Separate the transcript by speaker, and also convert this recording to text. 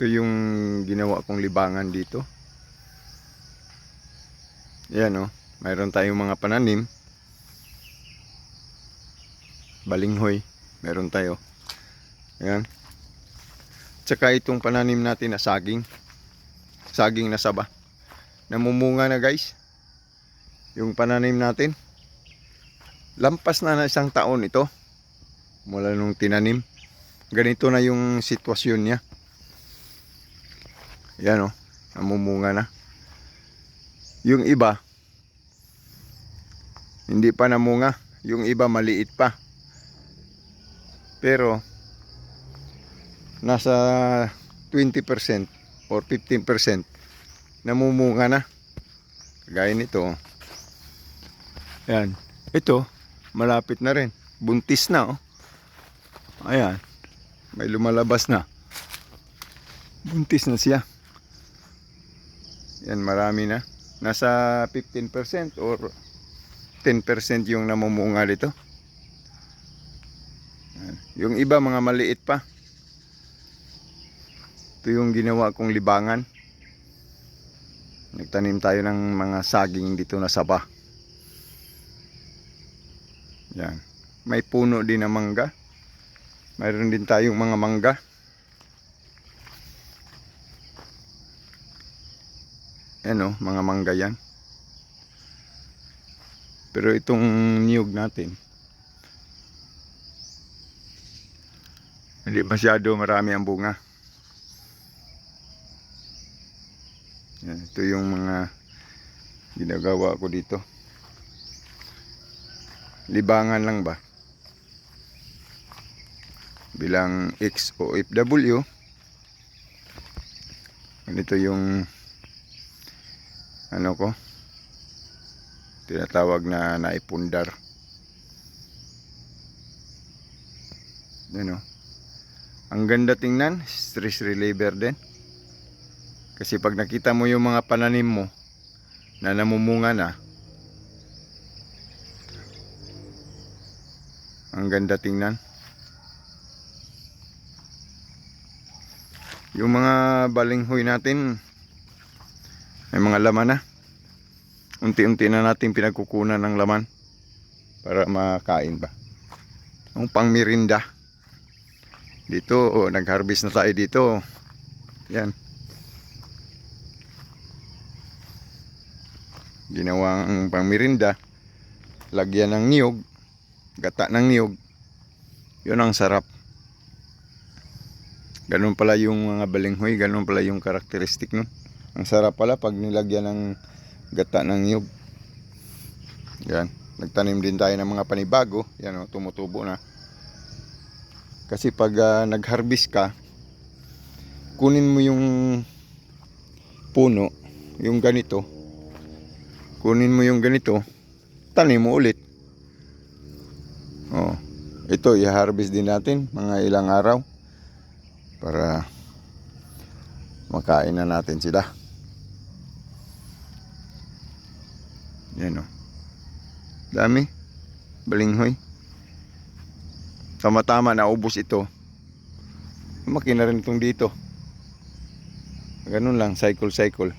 Speaker 1: Ito yung ginawa kong libangan dito. Yan oh. Mayroon tayong mga pananim. Balinghoy. Meron tayo. Ayan. Tsaka itong pananim natin na saging. Saging na saba. Namumunga na guys. Yung pananim natin. Lampas na na isang taon ito. Mula nung tinanim. Ganito na yung sitwasyon niya. Yan o. Namumunga na. Yung iba. Hindi pa namunga. Yung iba maliit pa. Pero nasa 20% or 15% namumunga na. Kagaya nito. oh. Ayan. Ito, malapit na rin. Buntis na, oh. Ayan. May lumalabas na. Buntis na siya. Yan, marami na. Nasa 15% or 10% yung namumunga dito. Yung iba, mga maliit pa. Ito yung ginawa kong libangan. Nagtanim tayo ng mga saging dito na saba. Yan. May puno din na mangga. Mayroon din tayong mga mangga. Yan o, mga mangga yan. Pero itong niyog natin, hindi masyado marami ang bunga. Yan, ito yung mga ginagawa ko dito. Libangan lang ba? Bilang ex-OFW. Ganito yung ano ko tinatawag na naipundar. Yan o. Ang ganda tingnan, stress reliever din. Kasi pag nakita mo yung mga pananim mo na namumunga na, ang ganda tingnan. Yung mga balinghoy natin, may mga laman na. Unti-unti na natin pinagkukunan ng laman para makain ba. Ang pangmirinda. Dito, oh, nag-harvest na tayo dito. Yan. ginawang pangmirinda lagyan ng niyog gata ng niyog yun ang sarap ganun pala yung mga balinghoy ganun pala yung karakteristik nun ang sarap pala pag nilagyan ng gata ng niyog yan. Nagtanim din tayo ng mga panibago. Yan o tumutubo na. Kasi pag ah, nag-harvest ka kunin mo yung puno yung ganito. Kunin mo yung ganito, tanim mo ulit. Oh, ito i-harvest din natin mga ilang araw para makain na natin sila. Yan oh. Dami. Balinghoy. Tama-tama naubos ito. Lumaki na rin itong dito. Ganun lang, cycle-cycle.